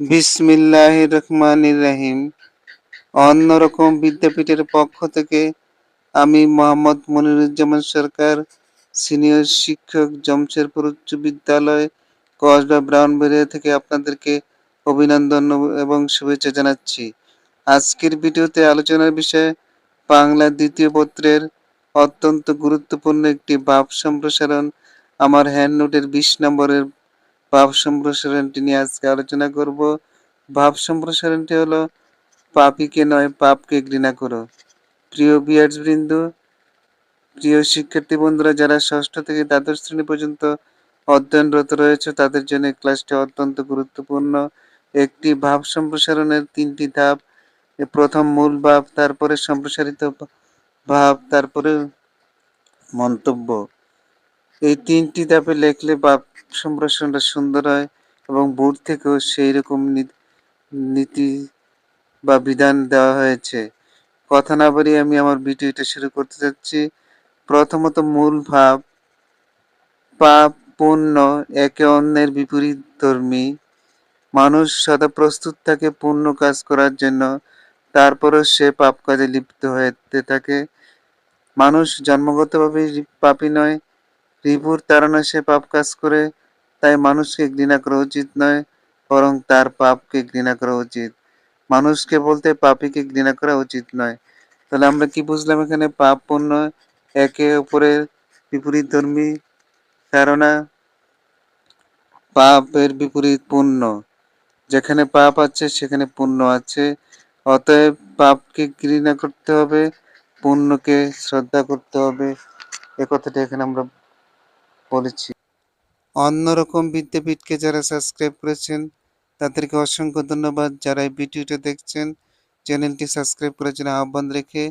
বিসমিল্লাহ রহমানির রহিম। অন্যরকম বিদ্যাপীঠের পক্ষ থেকে আমি মোহাম্মদ মনিরুজ্জামান সরকার, সিনিয়র শিক্ষক জমশেরপুর উচ্চ বিদ্যালয়, কসবা ব্রাউন বেরিয়া থেকে আপনাদেরকে অভিনন্দন এবং শুভেচ্ছা জানাচ্ছি। আজকের ভিডিওতে আলোচনার বিষয় বাংলা দ্বিতীয় পত্রের অত্যন্ত গুরুত্বপূর্ণ একটি ভাব সম্প্রসারণ। আমার হ্যান্ড নোটের বিশ নম্বরের ভাব সম্প্রসারণটি নিয়ে আজকে আলোচনা করব। ভাব সম্প্রসারণটি হলো, পাপিকে নয়, পাপকে ঘৃণা করো। প্রিয় বিয়ার্স বৃন্দ, প্রিয় শিক্ষার্থী বন্ধুরা, যারা ষষ্ঠ থেকে দ্বাদশ শ্রেণি পর্যন্ত অধ্যয়নরত রয়েছে, তাদের জন্য ক্লাসটি অত্যন্ত গুরুত্বপূর্ণ। একটি ভাব সম্প্রসারণের তিনটি ধাপ। প্রথম মূল ভাব, তারপরে সম্প্রসারিত ভাব, তারপরে মন্তব্য। এই তিনটি ধাপে লেখলে ভাব সম্প্রসারণটা সুন্দর হয় এবং বোর্ড থেকেও সেই রকম নীতি বা বিধান দেওয়া হয়েছে। কথা না বাড়িয়ে আমি আমার ভিডিওটা শুরু করতে যাচ্ছি। প্রথমত মূল ভাব, পাপ, পুণ্য, একে অন্যের বিপরীত ধর্মী। মানুষ সদা প্রস্তুত থাকে পুণ্য কাজ করার জন্য, তারপরও সে পাপ কাজে লিপ্ত হতে থাকে। মানুষ জন্মগতভাবে পাপী নয় রিপুর তাড়না সে পাপ কাজ করে, তাই মানুষকে ঘৃণা করা উচিত নয়, বরং তার পাপকে ঘৃণা করা উচিত। মানুষকে বলতে পাপীকে ঘৃণা করা উচিত নয়। তাহলে আমরা কি বুঝলাম এখানে পাপ পণ্য? একে অপরের বিপরীত ধর্মী ধারণা। পাপের বিপরীত পুণ্য। যেখানে পাপ আছে, সেখানে পুণ্য আছে। অতএব পাপকে ঘৃণা করতে হবে, পুণ্যকে শ্রদ্ধা করতে হবে। এ কথাটা এখানে আমরা বলেছি। অন্যরকম বিদ্যাপীঠকে যারা সাবস্ক্রাইব করেছেন, তাদেরকে অসংখ্য ধন্যবাদ। যারা এই ভিডিওটা দেখছেন, চ্যানেলটি সাবস্ক্রাইব করার জন্য আহ্বান রেখে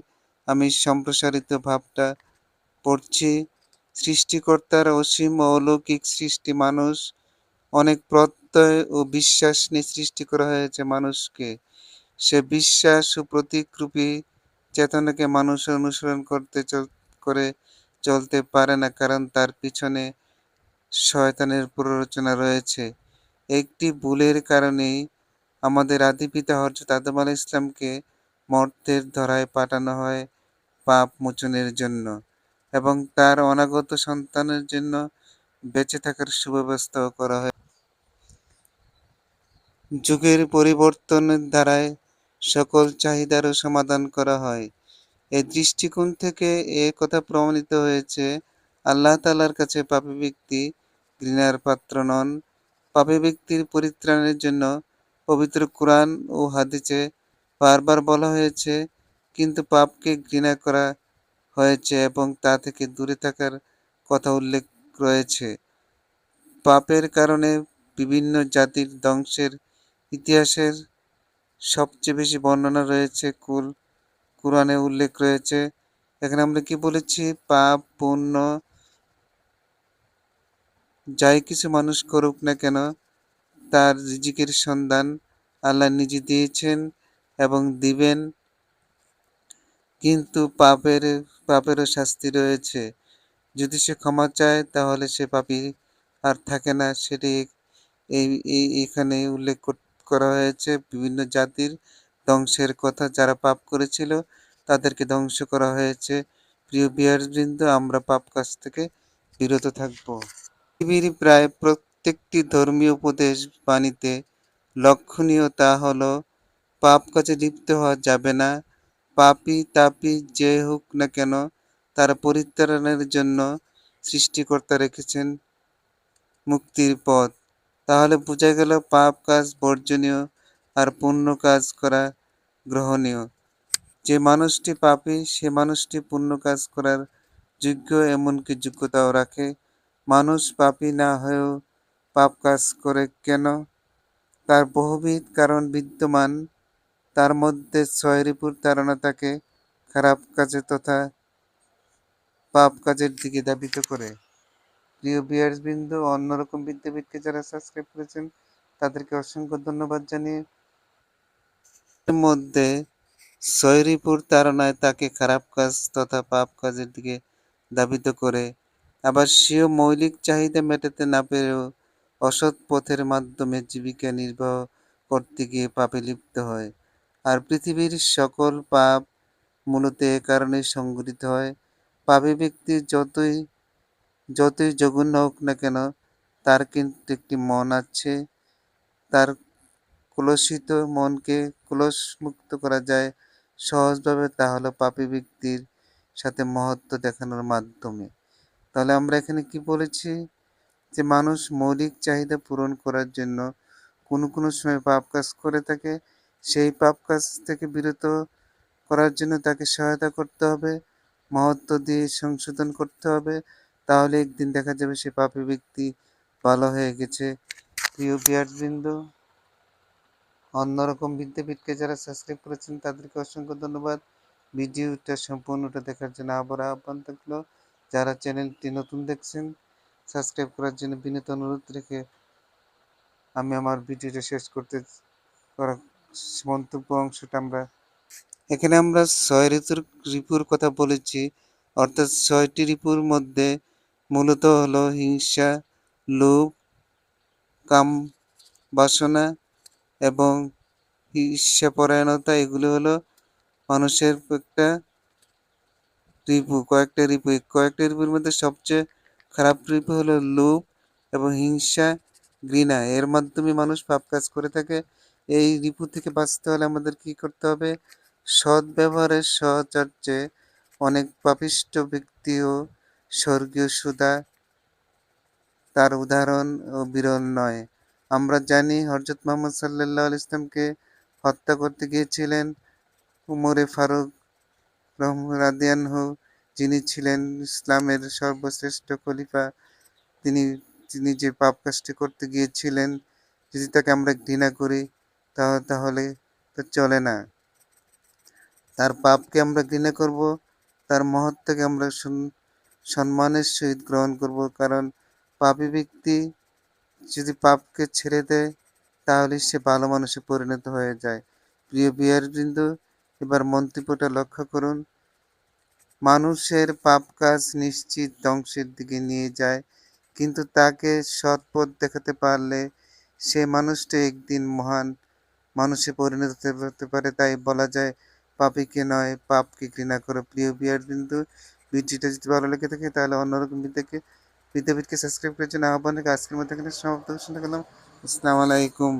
আমি সম্প্রসারিত ভাবটা পড়ছি সৃষ্টিকর্তার অসীম অলৌকিক সৃষ্টি মানুষ, অনেক প্রত্যয় ও বিশ্বাস নিয়ে সৃষ্টি করা হয়েছে মানুষকে। সে বিশ্বাস ও প্রতীকরূপী চেতনাকে মানুষ অনুসরণ করতে করে চলতে পারে না, কারণ তার পিছনে শয়তানের প্ররোচনা রয়েছে। একটি ভুলের কারণেই আমাদের আদি পিতা হযরত আদম আলাইহিস ইসলামকে মর্তের ধরায় পাঠানো হয় পাপ মোচনের জন্য এবং তার অনাগত সন্তানের জন্য বেঁচে থাকার সুব্যবস্থাও করা হয়। যুগের পরিবর্তনের দ্বারায় সকল চাহিদারও সমাধান করা হয়। এই দৃষ্টিকোণ থেকে এ কথা প্রমাণিত হয়েছে। আল্লাহ তাআলার কাছে পাপী ব্যক্তি ঘৃণার পাত্র নন। পাপী ব্যক্তির পরিত্রাণের জন্য পবিত্র কোরআন ও হাদিসে বারবার বলা হয়েছে, কিন্তু পাপকে ঘৃণা করা হয়েছে এবং তা থেকে দূরে থাকার কথা উল্লেখ রয়েছে। পাপের কারণে বিভিন্ন জাতির ধ্বংসের ইতিহাসের সবচেয়ে বেশি বর্ণনা রয়েছে। কুল কোরআনে উল্লেখ রয়েছে। এখানে আমরা কি বলেছি? পাপ, পুণ্য, যাই কিছু মানুষ করুক না কেন, তার রিজিকের সন্ধান আল্লাহ নিজে দিয়েছেন এবং দিবেন। কিন্তু পাপের, পাপেরও শাস্তি রয়েছে। যদি সে ক্ষমা চায়, তাহলে সে পাপী আর থাকে না। সেটি এই এখানে উল্লেখ করা হয়েছে। বিভিন্ন জাতির ধ্বংসের কথা যারা পাপ করেছিল, তাদেরকে ধ্বংস করা হয়েছে। প্রিয় বিহারবৃন্দ আমরা পাপ কাজ থেকে বিরত থাকব। পৃথিবীর প্রায় প্রত্যেকটি ধর্মীয় উপদেশ বাণীতে লক্ষণীয় তা হলো, পাপ কাজে লিপ্ত হওয়া যাবে না। পাপী তাপী যে হোক না কেন, তার পরিত্রাণের জন্য সৃষ্টিকর্তা রেখেছেন মুক্তির পথ। তাহলে বোঝা গেল, পাপ কাজ বর্জনীয় আর পুণ্য কাজ করা গ্রহণীয়। যে মানুষটি পাপী, সে মানুষটি পুণ্য কাজ করার যোগ্য এমনকি যোগ্যতাও রাখে। মানুষ পাপী না হয়েও পাপ কাজ করে কেন? তার বহুবিধ কারণ বিদ্যমান। তার মধ্যে ছয় রিপুর ধারণা তাকে খারাপ কাজে তথা পাপ কাজের দিকে ধাবিত করে। প্রিয় বিয়ার্স বিন্দু অন্যরকম বিদ্যাপীঠকে যারা সাবস্ক্রাইব করেছেন, তাদেরকে অসংখ্য ধন্যবাদ জানিয়ে মধ্যে সৈরিপুর তাড়নায় তাকে খারাপ কাজ তথা পাপ কাজের দিকে ধাবিত করে। আবার সেও মৌলিক চাহিদা মেটাতে না পেরেও অসৎ পথের মাধ্যমে জীবিকা নির্বাহ করতে গিয়ে পাপে লিপ্ত হয়। আর পৃথিবীর সকল পাপ মূলত এ কারণে সংঘটিত হয়। পাপী ব্যক্তি যতই যতই জঘন্য হোক না কেন, তার কিন্তু একটি মন আছে। তার কলুষিত মনকে কলুষমুক্ত করা যায় সহজভাবে তা হলো পাপী ব্যক্তির সাথে মহত্ব দেখানোর মাধ্যমে। তাহলে আমরা এখানে কি বলেছি? যে মানুষ মৌলিক চাহিদা পূরণ করার জন্য কোনো কোনো সময় পাপ কাজ করে থাকে। সেই পাপ কাজ থেকে বিরত করার জন্য তাকে সহায়তা করতে হবে, মহত্ব দিয়ে সংশোধন করতে হবে। তাহলে একদিন দেখা যাবে সে পাপী ব্যক্তি ভালো হয়ে গেছে। প্রিয় বিয়ারবৃন্দ অন্যরকম বিদ্যাপীঠকে যারা সাবস্ক্রাইব করেছেন, তাদেরকে অসংখ্য ধন্যবাদ। ভিডিওটা সম্পূর্ণটা দেখার জন্য আবার আহ্বান থাকল। যারা চ্যানেলটি নতুন দেখছেন সাবস্ক্রাইব করার জন্য বিনীত অনুরোধ রেখে আমি আমার ভিডিওটা শেষ করতে করা মন্তব্য অংশটা আমরা এখানে আমরা ছয় ঋতুর, রিপুর কথা বলেছি। অর্থাৎ ছয়টি রিপুর মধ্যে মূলত হলো হিংসা, লোভ, কাম, বাসনা এবং ঈর্ষাপরায়ণতা এগুলো হলো মানুষের একটা রিপু, কয়েকটা রিপু। কয়েকটা রিপুর মধ্যে সবচেয়ে খারাপ রিপু হলো লোভ এবং হিংসা, ঘৃণা। এর মাধ্যমে মানুষ পাপ কাজ করে থাকে। এই রিপু থেকে বাঁচতে হলে আমাদের কি করতে হবে? সৎ ব্যবহারের সহচর্যে অনেক পাপিষ্ট ব্যক্তিও স্বর্গীয় সুধা তার উদাহরণ বিরল নয়। আমরা জানি হজরত মোহাম্মদ সাল্লাহ ইসলামকে হত্যা করতে গিয়েছিলেন। উমরে ফারুক রাদিয়ানহু যিনি ছিলেন ইসলামের সর্বশ্রেষ্ঠ খলিফা, তিনি তিনি যে পাপ কাজটি করতে গিয়েছিলেন, যদি তাকে আমরা ঘৃণা করি তাহলে তো চলে না। তার পাপকে আমরা ঘৃণা করব, তার মহত্বকে আমরা সম্মানের সহিত গ্রহণ করব, কারণ পাপী ব্যক্তি যদি পাপকে ছেড়ে দেয়, তাহলে সে ভালো মানুষে পরিণত হয়ে যায়। প্রিয় বিহারবৃন্দ এবার মন্তব্যটা লক্ষ্য করুন। মানুষের পাপ কাজ নিশ্চিত ধ্বংসের দিকে নিয়ে যায়, কিন্তু তাকে সৎ পথ দেখাতে পারলে সে মানুষটা একদিন মহান মানুষে পরিণত হতে পারে। তাই বলা যায়, পাপীকে নয়, পাপকে ঘৃণা করো। প্রিয় বিয়ার বিন্দু, ভিডিওটা যদি ভালো লেগে থাকে, তাহলে অন্যরকম বিদ্যাকে বিদ্যাপীঠকে সাবস্ক্রাইব করার জন্য আহ্বান রেখে আজকের মধ্যে সমাপ্ত। ঘোষণা করলাম আসসালামু আলাইকুম।